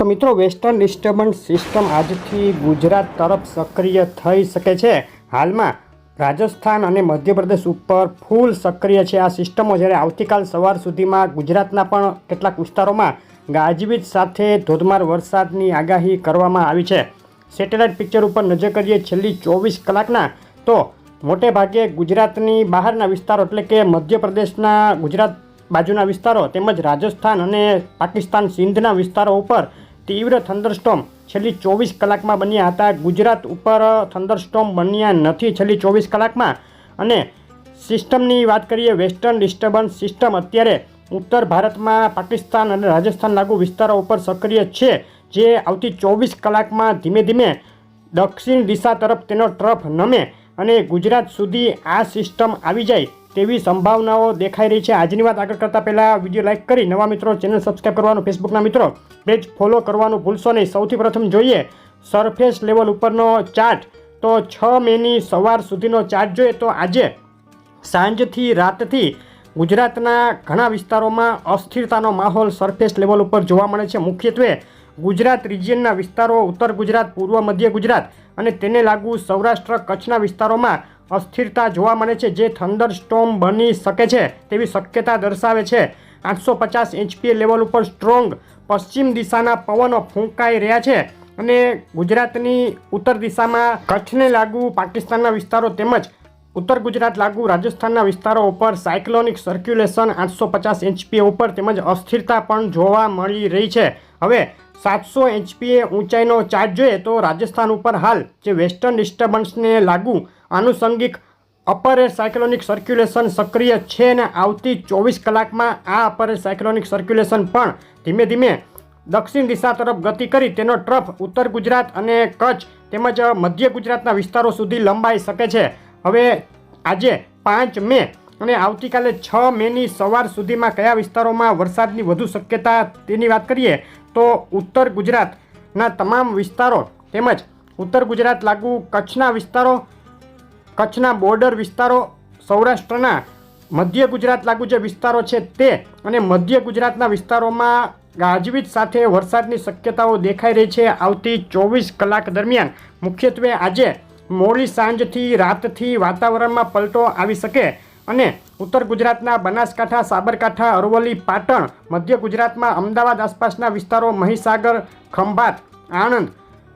તો મિત્રો western disturbance system આજથી ગુજરાત તરફ સક્રિય થઈ શકે છે. હાલમાં રાજસ્થાન અને મધ્યપ્રદેશ ઉપર ફૂલ સક્રિય છે આ સિસ્ટમો, જ્યારે આવતીકાલ સવાર સુધીમાં ગુજરાતના પણ કેટલાક વિસ્તારોમાં ગાજવીજ સાથે ધોધમાર વરસાદની આગાહી કરવામાં આવી છે. સેટેલાઇટ પિક્ચર ઉપર નજર કરીએ છેલ્લી ચોવીસ કલાકના, તો મોટે ભાગે ગુજરાતની બહારના વિસ્તારો, એટલે કે મધ્યપ્રદેશના ગુજરાત બાજુના વિસ્તારો તેમજ રાજસ્થાન અને પાકિસ્તાન સિંધના વિસ્તારો ઉપર તીવ્ર થંડરસ્ટોમ છેલ્લી ચોવીસ કલાકમાં બન્યા હતા. ગુજરાત ઉપર થંડરસ્ટોમ બન્યા નથી છેલ્લી ચોવીસ કલાકમાં. અને સિસ્ટમની વાત કરીએ, વેસ્ટર્ન ડિસ્ટર્બન્સ સિસ્ટમ અત્યારે ઉત્તર ભારતમાં, પાકિસ્તાન અને રાજસ્થાન લાગુ વિસ્તારો ઉપર સક્રિય છે, જે આવતી ચોવીસ કલાકમાં ધીમે ધીમે દક્ષિણ દિશા તરફ તેનો ટ્રફ નમે અને ગુજરાત સુધી આ સિસ્ટમ આવી જાય તેવી સંભાવનાઓ દેખાઈ રહી છે? આજની વાત આગળ કરતાં પહેલાં વીડિયો લાઇક કરી, નવા મિત્રો ચેનલ સબસ્ક્રાઈબ કરવાનું ફેસબુકના મિત્રો પેજ ફોલો કરવાનું ભૂલશો નહીં. સૌથી પ્રથમ જોઈએ સરફેસ લેવલ ઉપરનો ચાર્ટ. તો છ મેની સવાર સુધીનો ચાર્ટ જોઈએ તો આજે સાંજથી રાતથી ગુજરાતના ઘણા વિસ્તારોમાં અસ્થિરતાનો માહોલ સરફેસ લેવલ ઉપર જોવા મળે છે. મુખ્યત્વે ગુજરાત રિજિયનના વિસ્તારો, ઉત્તર ગુજરાત, પૂર્વ મધ્ય ગુજરાત અને તેને લાગુ સૌરાષ્ટ્ર કચ્છના વિસ્તારોમાં અસ્થિરતા જોવા મળે છે, જે થંડર સ્ટોમ બની શકે છે તેવી શક્યતા દર્શાવે છે. આઠસો પચાસ એચપીએ લેવલ ઉપર સ્ટ્રોંગ પશ્ચિમ દિશાના પવનો ફૂંકાઈ રહ્યા છે અને ગુજરાતની ઉત્તર દિશામાં કચ્છને લાગુ પાકિસ્તાનના વિસ્તારો તેમજ ઉત્તર ગુજરાત લાગુ રાજસ્થાનના વિસ્તારો ઉપર સાયક્લોનિક સર્ક્યુલેશન આઠસો પચાસ એચપીએ ઉપર તેમજ અસ્થિરતા પણ જોવા મળી રહી છે. હવે સાતસો એચપીએ ઊંચાઈનો ચાર્જ જોઈએ તો રાજસ્થાન ઉપર હાલ જે વેસ્ટર્ન ડિસ્ટર્બન્સને લાગુ આનુષંગિક અપર એર સાયક્લોનિક સર્ક્યુલેશન સક્રિય છે અને આવતી ચોવીસ કલાકમાં આ અપર એર સાયક્લોનિક સર્ક્યુલેશન પણ ધીમે ધીમે દક્ષિણ દિશા તરફ ગતિ કરી તેનો ટ્રફ ઉત્તર ગુજરાત અને કચ્છ તેમજ મધ્ય ગુજરાતના વિસ્તારો સુધી લંબાઈ શકે છે. હવે આજે પાંચ મે અને આવતીકાલે છ મેની સવાર સુધીમાં કયા વિસ્તારોમાં વરસાદની વધુ શક્યતા તેની વાત કરીએ તો ઉત્તર ગુજરાતના તમામ વિસ્તારો તેમજ ઉત્તર ગુજરાત લાગુ કચ્છના વિસ્તારો, કચ્છના બોર્ડર વિસ્તારો, સૌરાષ્ટ્રના મધ્ય ગુજરાત લાગુ જે વિસ્તારો છે તે અને મધ્ય ગુજરાતના વિસ્તારોમાં ગાજવીજ સાથે વરસાદની શક્યતાઓ દેખાઈ રહી છે આવતી ચોવીસ કલાક દરમિયાન. મુખ્યત્વે આજે મોડી સાંજથી, રાતથી વાતાવરણમાં પલટો આવી શકે અને ઉત્તર ગુજરાતના બનાસકાંઠા, સાબરકાંઠા, અરવલ્લી, પાટણ, મધ્ય ગુજરાતમાં અમદાવાદ આસપાસના વિસ્તારો મહીસાગર, ખંભાત, આણંદ,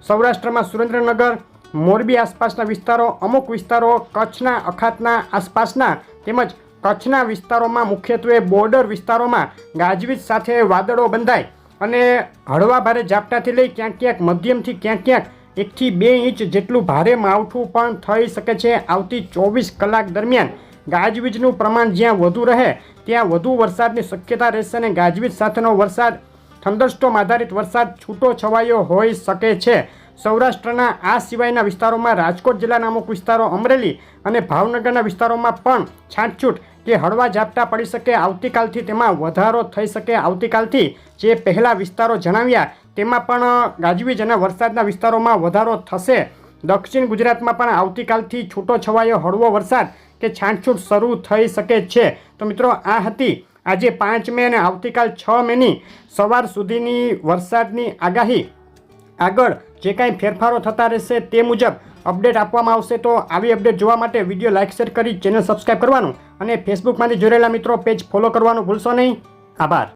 સૌરાષ્ટ્રમાં સુરેન્દ્રનગર, મોરબી આસપાસના વિસ્તારો, અમુક વિસ્તારો કચ્છના, અખાતના આસપાસના તેમજ કચ્છના વિસ્તારોમાં મુખ્યત્વે બોર્ડર વિસ્તારોમાં ગાજવીજ સાથે વાદળો બંધાય અને હળવા ભારે ઝાપટાથી લઈ ક્યાંક ક્યાંક મધ્યમથી ક્યાંક ક્યાંક એકથી બે ઇંચ જેટલું ભારે માવઠું પણ થઈ શકે છે. આવતી ચોવીસ કલાક દરમિયાન ગાજવીજનું પ્રમાણ જ્યાં વધુ રહે, ત્યાં વધુ વરસાદની શક્યતા રહેશે અને ગાજવીજ સાથેનો વરસાદ, થંડરસ્ટોમ આધારિત વરસાદ છૂટો છવાયો હોઈ શકે છે. સૌરાષ્ટ્રના આ સિવાયના વિસ્તારોમાં રાજકોટ જિલ્લાના અમુક વિસ્તારો અમરેલી અને ભાવનગરના વિસ્તારોમાં પણ છાંટછૂટ કે હળવા ઝાપટા પડી શકે આવતીકાલથી, તેમાં વધારો થઈ શકે આવતીકાલથી. જે પહેલાં વિસ્તારો જણાવ્યા, તેમાં પણ ગાજવીજ અને વરસાદના વિસ્તારોમાં વધારો થશે. દક્ષિણ ગુજરાતમાં પણ આવતીકાલથી છૂટો છવાયો હળવો વરસાદ કે છાંટછૂટ શરૂ થઈ શકે છે. તો મિત્રો, આ હતી આજે પાંચ મે અને આવતીકાલ છ મેની સવાર સુધીની વરસાદની આગાહી. આગળ જે કાંઈ ફેરફારો થતા રહેશે તે મુજબ અપડેટ આપવામાં આવશે તો આવી અપડેટ જોવા માટે વીડિયો લાઇક શેર કરી ચેનલ સબસ્ક્રાઈબ કરવાનું અને ફેસબુકમાંથી જોડેલા મિત્રો પેજ ફોલો કરવાનું ભૂલશો નહીં. આભાર.